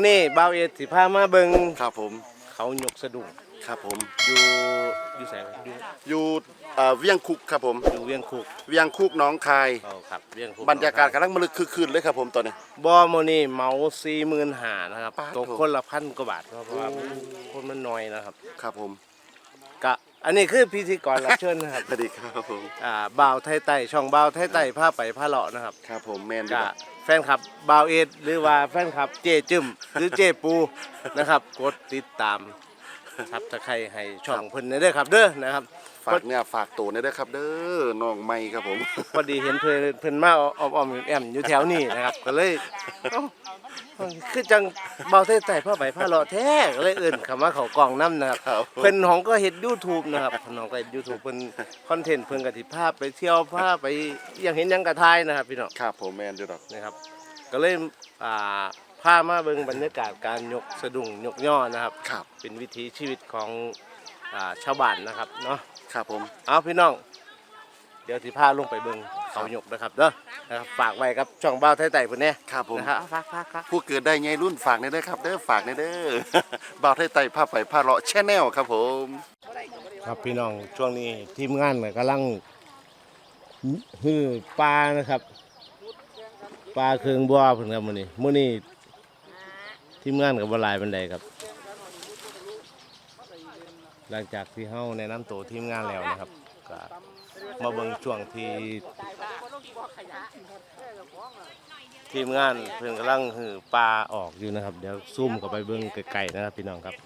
อนี้บ่าวเอ็ดสิพามาเบิงครับผม เขาหยกสะดุ้งครับผม อยู่อยู่แสงอยู่อยู่เอ่อเวียงคุกครับผม อยู่เวียงคุกเวียงคุกหน้องคายเขาครับเวียงคุกบรรยากาศกำลังมะลึกคึกคืนเลยครับผมตอนนี้ บ่โมอนี่เมาสี่หมื่นหานะครับปาดตกคนละพันกว่าบาทเพราะว่าคนมันน้อยนะครับ ครับผมกะ อันนี้คือพิธีกรรับเชิญนะครับ สวัสดีครับผม อ่าบ่าวไทยไต่ช่องบ่าวไทยไต่ผ้าไปผ้าเลาะนะครับครับผมแมนอยู่กะครับแฟนคลับบ่าวเอ็ดหรือว่าแฟนคลับเจจึมหรือเจปูนะครับ กดติดตามครับถ้าใครให้ช่องเพิ่นได้อครับ เด้อนะครับฝากเนี่ยฝากตัวเนี่ยด้วยครับ เด้อน้องไม่ครับผม พอดีเห็นเพิ่นเพิ่นมาอ้อมๆแอมๆอยู่แถวนี้นะครับ ก็เลยเอ้า คือจังเบาไทยไต่ผ้าไปผ้าเลาะแท้ก็เลยเอื่นคำว่าเขากล่องน้ำนะครับครับเพิ่นของก็เฮ็ด YouTube นะครับเพิ่นของก็เฮ็ด YouTube เพิ่นคอนเทนต์เพิ่นก็สิพาไปเที่ยวพาไปอยังเห็นหยังกระทายนะครับพี่น้องครับผมแมนอยู่ดอกนะครับ ก็เลยอ่าพามาเบิ่งบรรยากาศการยกสะดุ้งยกย่อนะครับ ครับเป็นวิถีชีวิตของอ่าชาวบ้านนะครับเนาะ ครับผม เอาพี่น้อง เดี๋ยวสิพาลงไปเบิ่ง เขายกนะครับเด้อนะครับฝากไว้ครับช่องบ้าวไทยไต่เพิ่นแน่ครับผม นะครับเอาฝากฝากฝากผู้เกิดได้ไงรุ่นฝากเนี่ยเด้อครับเด้อฝากเนี่ยเด้อ บ่าวไทยไต่ผ้าไปผ้าเลาะแชนแนลครับผม ครับพี่น้องช่วงนี้ทีมงานก็กำลังฮือปลานะครับปลาเครื่องบัวเพิ่นครับมื้อนี้มื้อนี้ทีมงานก็บ่หลายปานใดครับ หลังจากที่เฮาแนะนำตัวทีมงานแล้วนะครับก็ มาเบิ่งช่วงที่ทีมงานเพิ่นกำลังหือปลาออกอยู่นะครับ เดี๋ยวซุ่มกับไปเบิ่งไกลๆนะครับพี่น้องครับ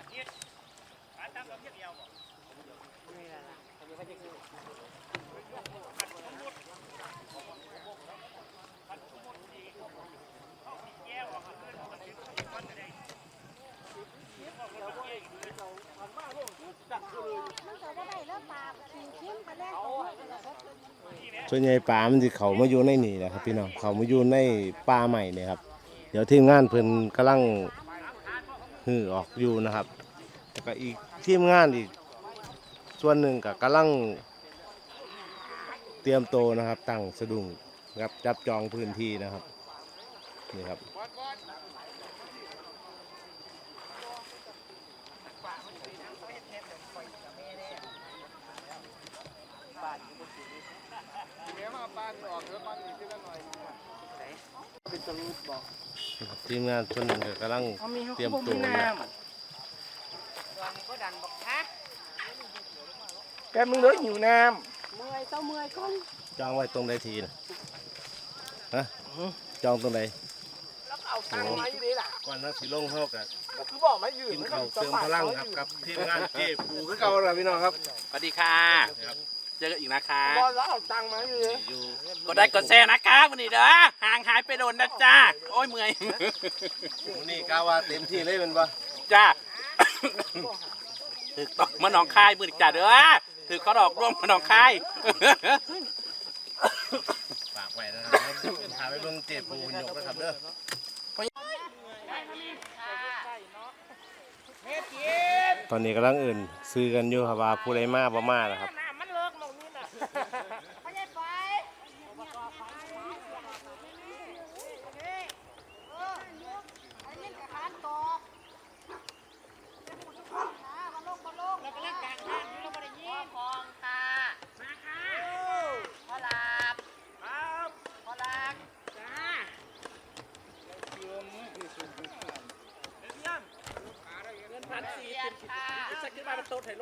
มันก็บ่ได้แล้วปลาขี่เข็มไปแล้ว ส่วนใหญ่ปลามันสิเขามาอยู่ในนี่นะครับ พี่น้องเขามาอยู่ในปลาใหม่เนี่ยครับ เดี๋ยวทีมงานเพิ่นกำลังหือออกอยู่นะครับแล้วก็อีกทีมงานอีกส่วนหนึ่งก็กำลัง เตรียมโตวนะครับตั้งสะดุ้งครับจับจองพื้นที่นะครับนี่ครับ ทีมงานส่วนหนึ่งก็กำลังเตรียมตัวนะครับแกมึงเลยหิวน้เมื่อยเจ้าเมื่อยก่อนจองไว้ตรงใดทีนะฮะจองตรงใดำแล้วเอาตังค์มาอยู่ดีล่ะก่อนนะสิลงเข้ากันก็คือบอกมายืนกินข้าวเติมพลังครับกับทีมงานเก็บปูคือเก่าแล้วพี่น้องครับ สวัสดีค่ะเจ อกันอีกนะคะบอลแล้วเอาตังค์มาอยู่ดีอยู่กดได้กดแชร์นะคะวันนี้เด้อห่างหายไปโดนนะจ้าโอ้ยเมื่อยนี่กาว่าเต็มที่เลยเป็นปะจ้าถือตอกมาหนองคายมืออีกจ้าเด้อถือเขาดอกร่วมมาหนองคายฝากไว้นะครับพาไปเบิ่งเจ็บปูหยกนะครับเด้อตอนนี้กำลังอื่นซื้อกันอยู่ครับว่าผู้ใดมาบ่มานะครับ นี่น่ะพ่อใหญ่ไฟเออไอ้นี่กระทานตกขามาลงมาลงแล้วก็เล่นกลางทางเราบ่ได้ยินพองค่ะมาค่ะพอลาบครับพอลาบจ้าพันสี่เรียนค่ะสักขึ้นมาเป็นโต๊ะถ่าย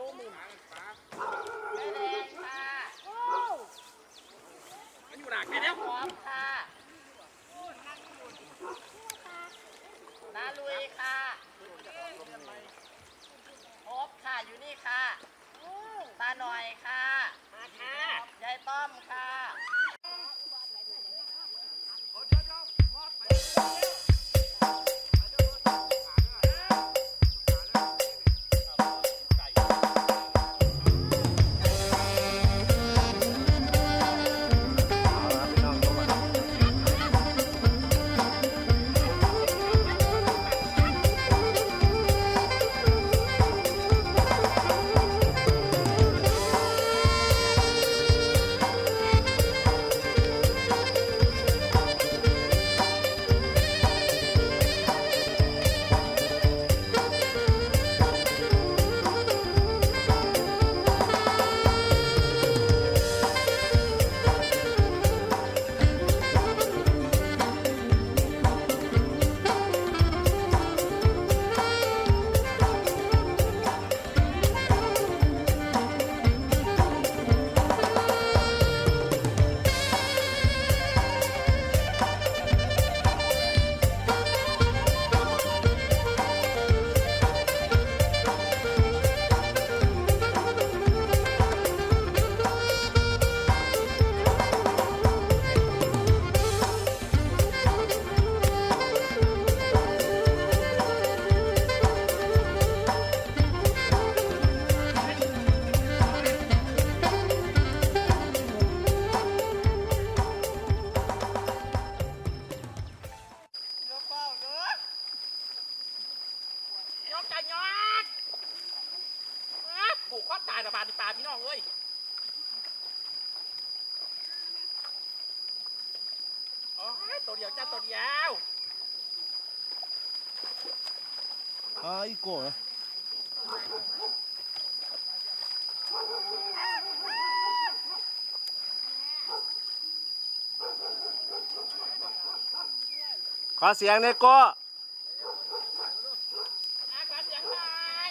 อ๋ออีโก้นะขอเสียงในอยโก้ อะขอเสียงหน่อย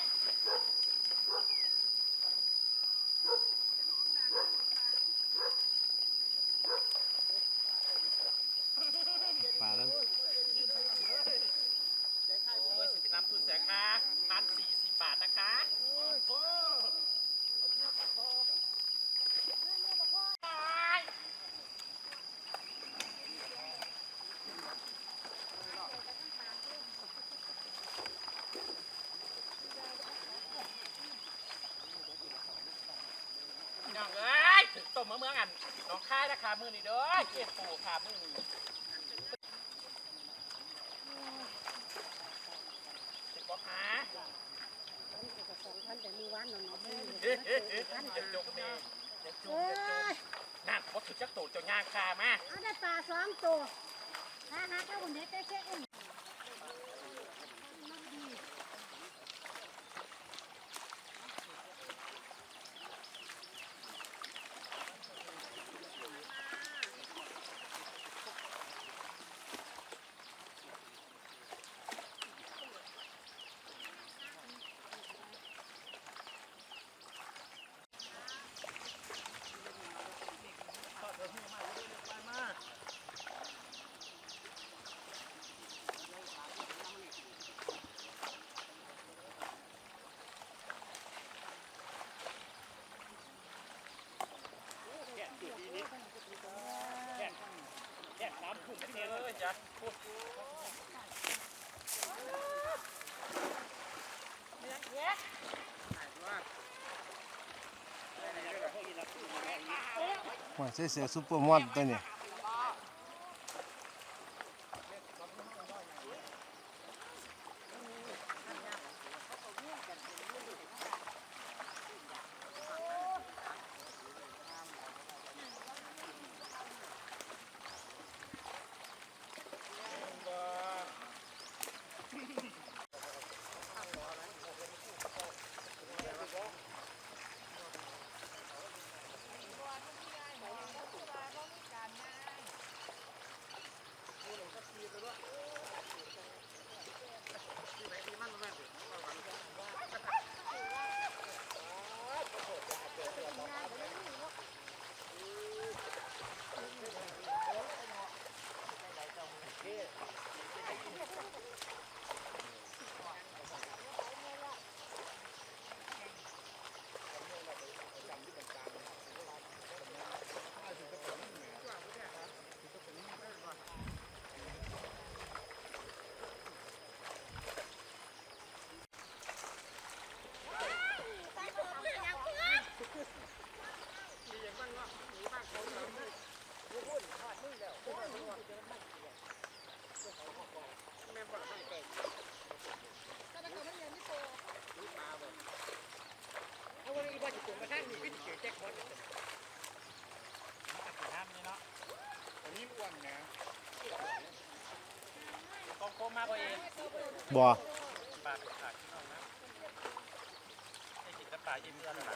ป่าแล้ว โอ้ยสิเป็นน้ำทุนแสงค่ะพันสี่สิบบาทนะคะ พี่น้องเอ้ยถึงต้มมะเมืองอันน้องค่ายราคามือนี่เด้อเกียรปูขามือนี่สิบบอกหา ท่านแต่มือวันนอนนอน เฮ้ยเฮ้ยเฮ้ยเดี๋ยว จกเมย์เดี๋ยวจกเอ้เดี๋ยวจกยนั่นว่าถือจักรโตเจ้าย่างคามา เอาได้ปลาสองตัวฮะฮะเข้าคนเด็กได้แค่เอง เลยจ้ะพู ดว่าใส่เสือซุปเปอร์มอนตัวนี้มาบ่เองบ่ปลาขาดเอานะไอ้กินน้ำปลายิ้มเพื่อนแล้วล่ะ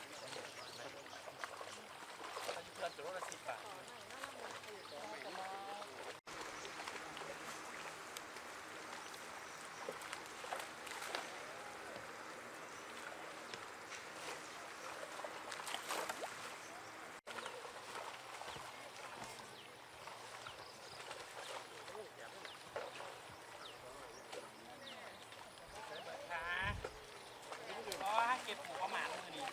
อายุเพื่อนตัวละสิบบาท ค่ะอ๋อให้เก็บหมูประมาณมือนี้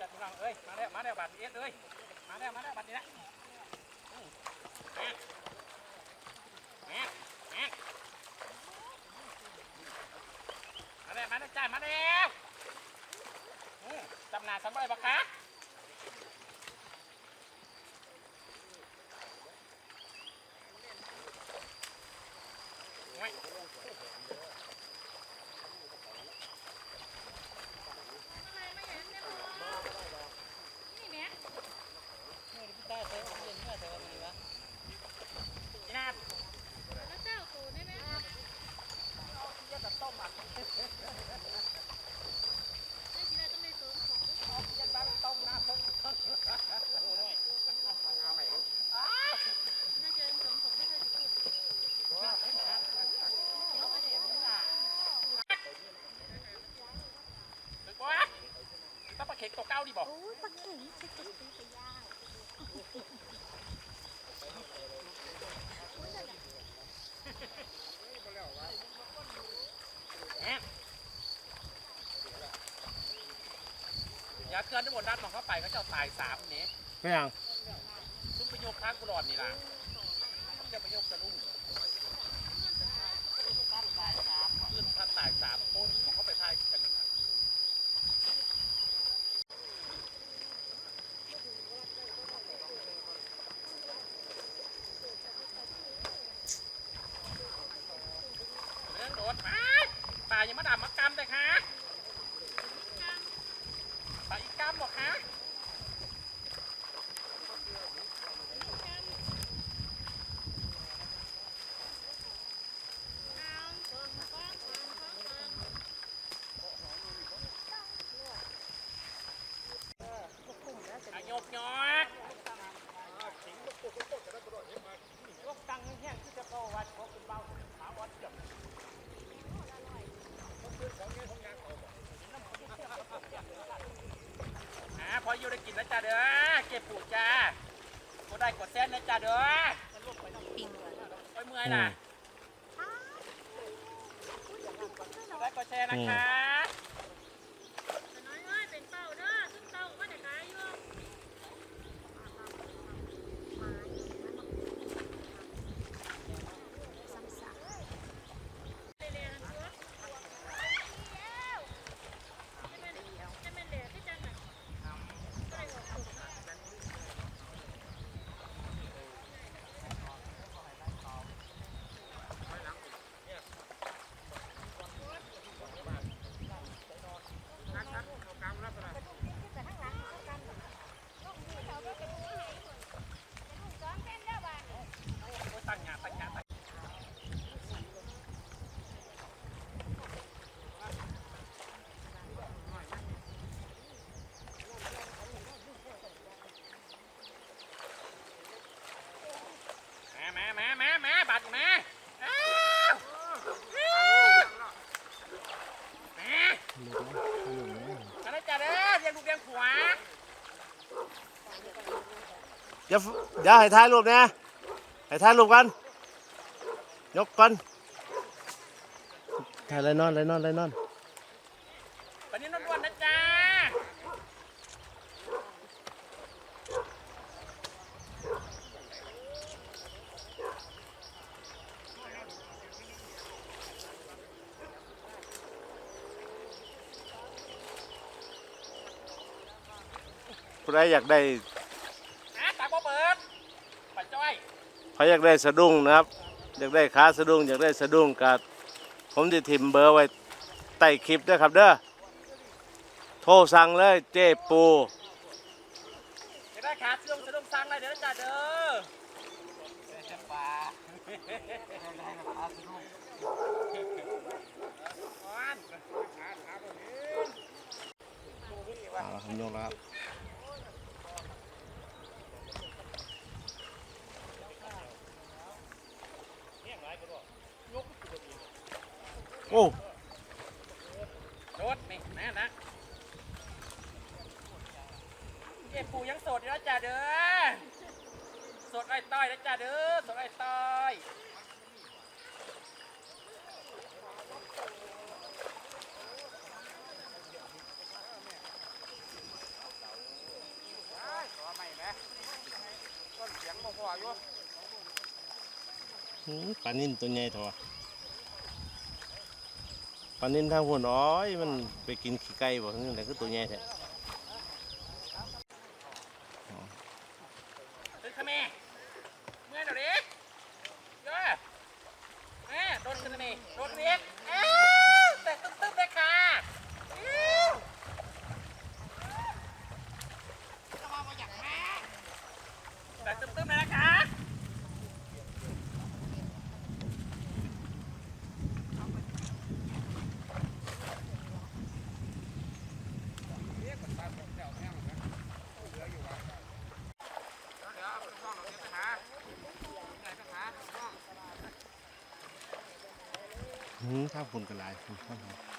จัดพี่น้องเอ้ยมาแล้วมาแล้วบัตรเอสเอ้ยมาแล้วมาแล้วบัตรนี้ละอืมแม่แม่แม่มาแล้วมาแล้วจ้ามาแล้วอืมจำหนาสำไรบ้าคะโอ้ย พี่นาดนึกว่าต้องปลาเข็ กตัวเก้าดีบอกโอ้ยปลาเข็งจะจะซื้อไปย่างอย่าเกินทั้งหมดนัดมองเข้าไปเขาจะตายสามนี้ไม่ยังซุปปโยคข้างกุหลาบนี่ล่ะจะไปโยคจะลุ่งขึ้นท่านตายสามคนมองเข้าไมามาบัตรมาอ้าวอ้าวมาอันนั้นจ้ะเด้อเรียงลูกเรียงผัวเดี๋ยวเดี๋ยวให้ถ่ายรูปนะให้ถ่ายรูปกัน ยกกันถ่ายไรนอนไรนอนไรนอน วันนี้นวลๆนะจ๊ะ ผู้ใดอยากได้อะตาบ่เปิดปัดจ้อยใครอยากได้สะดุ้งนะครับ อยากได้ขาสะดุ้งอยากได้สะดุ้งกับผมจะถิ่มเบอร์ไว้ใต้คลิปด้วยครับเด้อโทรสั่งเลยเจ๊ปูจะได้ขาเสื่อมสะดุ้งสั่งเลยเดี๋ยวนะจ๊ะเด้อเจ้าปลาอ่อนเอาละครับยกแล้วครับ โอ้โดดนี่น่ารัเก็บปูยังโสดอยู่นะจ้าเด้อโสดไอ้ต้อยนะจ้าเด้อโสดไอ้ต้อยปลานิ่นตัวใหญ่เถอะ ปลานิ่นทางหัวน้อย มันไปกินขี้ไก่บ่นี่แหละคือตัวใหญ่แท้ตึ้งขะแม่เมื่อเดี๋ยวนี้อแม่โดนขึ้นเลยโดนเรียกเอ้าแต่ตึ้งตึ้งเลยค่ะอิ๊วแต่ตึ้งตึ้ง ครับคุณกระายคุณครับ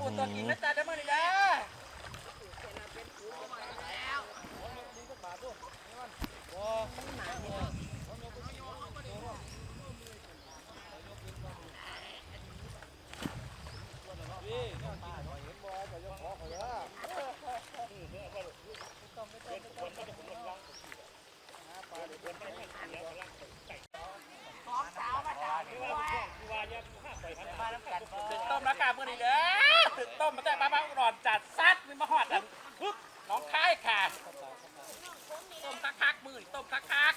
ปูตัวกินนะจ๊ะเดี๋นวมาจากด้วยาวต้มแล้วกันมื้อนี้เด้อ ถึงต้มมาแต่บ้าบ้าอุดรจัดซัดมันมาหอดอันปึ๊บน้องค่ายค่ะ ต้มคักๆมือนี่ต้มคัก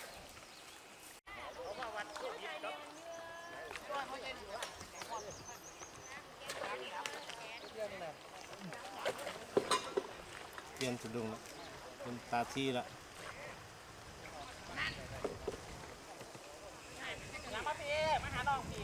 เปลี่ยนสะดุ้งล้วเป็นตาที่ละๆมาพี่มาหาน้องพี่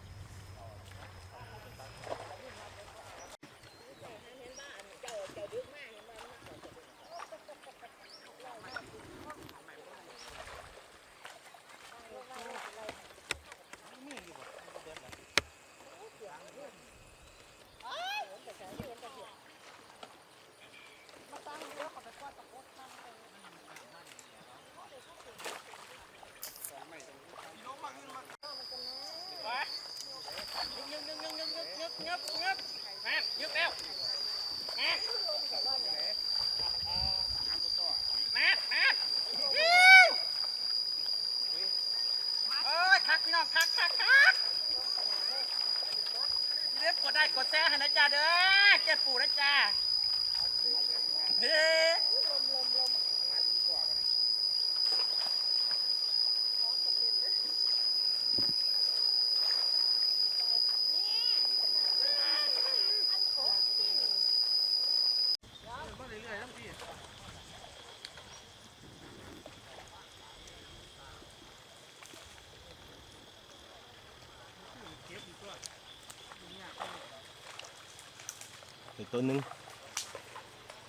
ตัวหนึง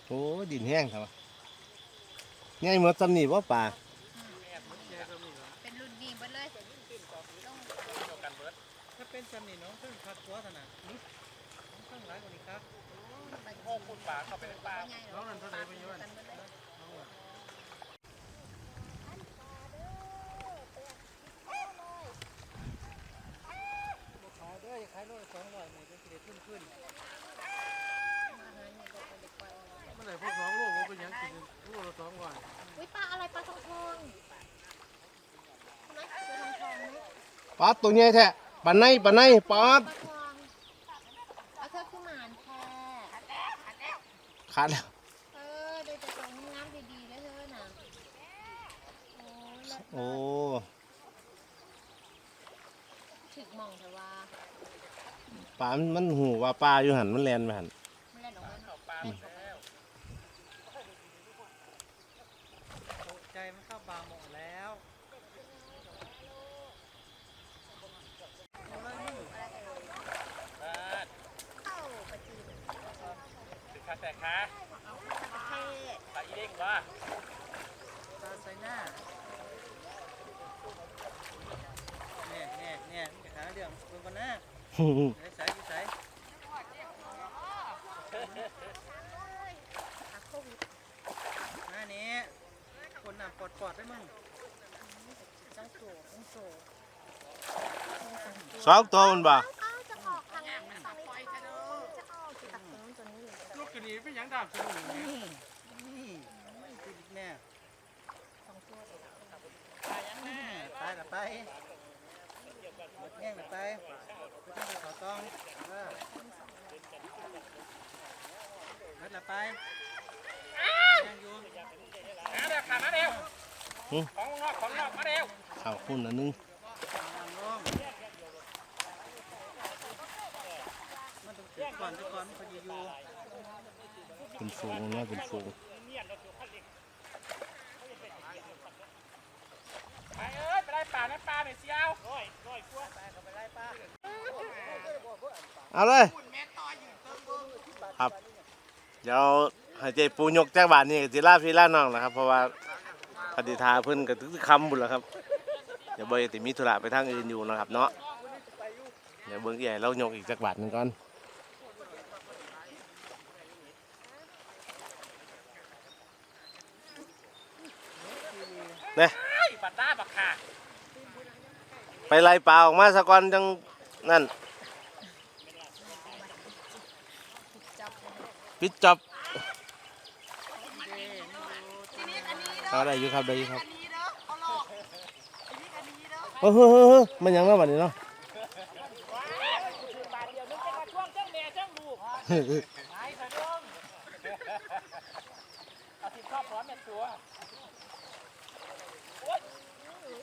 โอ้ดินแห้งครับง่ายเหมือนตำหนิว่าป่าเป็นรุ่นดีเบิดเลยลงถ้าเป็นจำนี่น้องเพิ่งพักตัวขนาดนี้เพิ่งหลายกว่านี้ครับไปโอ้คุณป่าเข้าไปในป่าง่ายๆน้องนั่นเท่าไหร่ไปอยู่กับ้าน นเบิดเลย ขายด้วยขายโลละสองร้อยเนี่ยจะได้ขึ้นขึ้นเมื่อไหร่พวกสองโลผมเป็นยังกินโลละสองร้อย อุ้ยปลาอะไรปลาทองทองใช่ไหมปลาทองทองไหม ปลาตัวใหญ่แท้ปลาในปลาในปลาปลาทองเอาเธอขึ้นมาอ่านแค่ขาดแล้วเออเดี๋ยวจะส่งน้ำดีๆเลยเธอน่ะโอ้เลิศโอ้ถึกมองเธอว่าปลามันมันหูว่าปลาอยู่หันมันแลนไปหัน ไม่เล่นออกมาเข้าป่าแล้ว ใจมันเข้าบาหมดแล้ว บ้าน เข้าประจีน ถึงขา แตกขาประเทศปลาอีเด้งวะตาใส่หน้าเนี่ยเนี่ยเนี่ยจะหาเรื่องคนกันหน้าใส่ใส่ใส่อาโควิดหน้านี้คนหนักปอดปอดได้มึงต้องโจต้องโจสองตัวมันบ่ นนี้เป็นยังดาบสมุนนี่นี่ติดแน่สองตัวเลยตายละไปหมดแง่งละไปไม่ต้องไปขอต้องเออหมดละไปยังอยู่มาเร็วขามาเร็วของนอกของนอกมาเร็วข่าวคุณอันนึงนั่งลงมันต้องเก็บก่อนเดี๋ยวก่อนมันพอดีอยู่ เป็นฟูงนะเป็นฟูงไปเอ้ยไปไล่ป่าในป่าหน่อยสิเอาร้อยร้อยกว่าเอาเลยครับเดี๋ยวให้เจปูยกจากบาทนี่จิลาพี่ล่าน้องนะครับ เพราะว่าปฏิทาเพิ่นก็ถึงคำบุญแล้วครับเดี๋ยวบ่อยติมีธุระไปทางอื่นอยู่นะครับเนาะเดี๋ยวเบิ่งใหญ่เรายกอีกจากบาทหนึงก่อน เนี่ยไอ้บัดด้าบักขาไปไล่ปลาออกมาสะก่อนจังนั่นจับปิดจับเอาได้อยู่ครับได้อยู่ครับเฮ้ยเฮ้ยเฮ้ยเฮ้ยมันยังไม่บัดนี้เนาะบาทเดียวนึกจะมาช่วงเจ้าแม่เจ้าลูกเฮ้ยเฮ้ยไอ้พะดงเอาสิ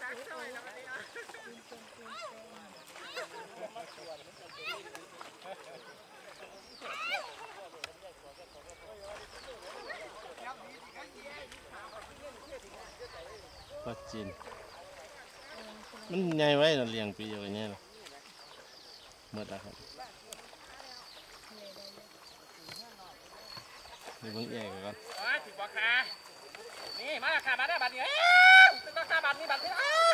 ชอบพร้อมแม่ตัวปลาจีน มันใหญ่ไว้เราเลี้ยงปีเดียวอย่างเงี้ยเนาะหมดแล้วครับเดี๋ยวเบิ่งใหญ่ก่อนอ๋อถึงบักขา นี่มาขามาได้บัตรนี้เอ้ยตึ้งต้องขาบัตรนี้บัตรนี้อ้าว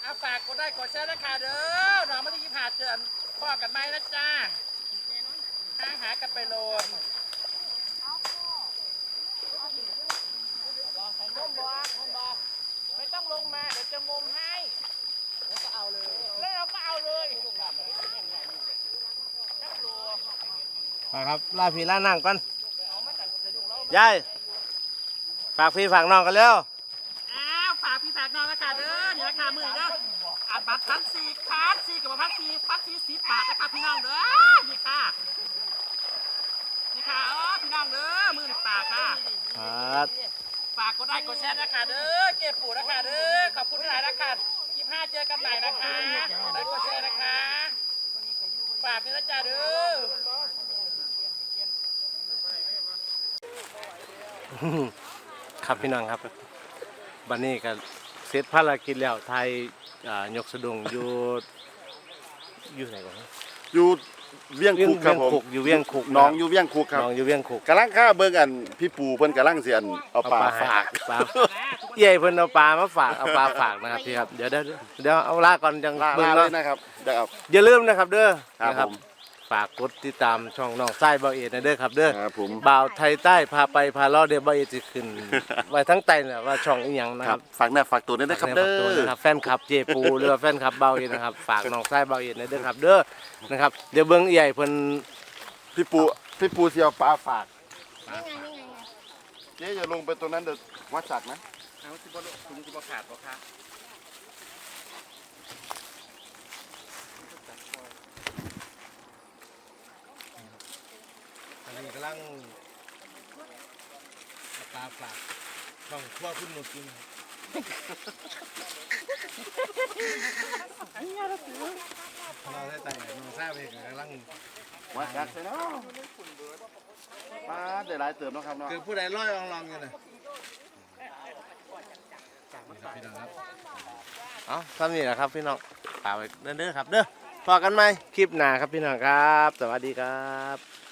เอาฝากกดได้กดแชร์นะค่ะเด้อน้องไม่ได้ยินผ่าเจอพ่อกันไหมนะจ้าห้างหากันไปโลนลงบอกลงบอกไม่ต้องลงมาเดี๋ยวจะงมให้ แล้วก็เอาเลย แล้วเราก็เอาเลยไปครับลาพี่ลานั่งก่อน ยายฝากพี่ฝากน้องกันแล้วอ้าวฝากพี่ฝากน้องนะคะเด้อเดี๋ยวราคามือเด้ออัดบัตรพันสี่คันสี่กับพันสี่พันสี่สิบบาทนะคะพี่น้องเด้อนี่ค่ะนี่ค่ะเออพี่น้องเด้อมือหนึ่งปากค่ะครับฝากกดไลค์กดแชร์นะคะเด้อเก็บปู่นะคะเด้อขอบคุณหลายนะคะยี่ห้าเจอกันใหม่นะคะกดไลค์กดแชร์นะคะฝากด้วยนะจ๊ะเด้อ ครับพี่น้องครับบันนี้ก็เสร็จภารกิจแล้วไทยอ่ายกสะดุงอยู่อยู่ไหนก่อนอยู่เวียงคุกครับผมอยู่เวียงคุกน้องอยู่เวียงคุกครับน้องอยู่เวียงคุกกำลังข้าเบิ่งอันพี่ปูเพิ่นกำลังเสียนเอาปลาฝากปลาใหญ่เพิ่นเอาปลามาฝากเอาปลาฝากนะครับพี่ครับเดี๋ยวเดี๋ยวเดี๋ยวเอาลาก่อนจังลาเบิ่งลาเลเนาะยนะครับเดี๋ยวครับอย่าลืมนะครับเด้อครับนะครับผม ฝากกดติดตามช่องน้องไส้เบาเอ็ดนะเด้อครับเด้อครับผม บ่าวไทยใต้พาไปพาเลาะเดี๋ยวเบาเอ็ดสิขึ้น ไว้ทั้งไตน่ะว่าช่องอีหยังนะคครัรับบฝากหน้าฝากตัวด้วยนะครับฝากเด้ในฝากตัวอ นะครับ แฟนคลับเจปูหรือว่าแฟนคลับเบาเอ็ดนะครับ ฝากน้องไส้เบาเอ็ดนะเด้อครับเด้อนะครับเดี๋ยวเบิ่งใหญ่เพิ่นพี่ปูพี่ปูเสียวปลาฝากนี่ไงนี่ไงไงเจ๊อย่าลงไปตรงนั้นเดี๋ยววัดจักนะเอาสิบ่ถุงสิบ่ขาดบ่ค่ะ นนี้กำลังปลาฝากช่องครัวคุณหนูกินเราได้แต่น้องไส้เองกำลังวัดจักใช่เนาะปลาได้หลายเติมเนาะครับเนาะคือผู้ใดร้อยอองลองอยู่นะพี่น้องครับเอาทำนี่แหละครับพี่น้องฝากไว้เด้อๆครับเด้อพอกันไหมคลิปหน้าครับพี่น้องครับ สวัสดีครับ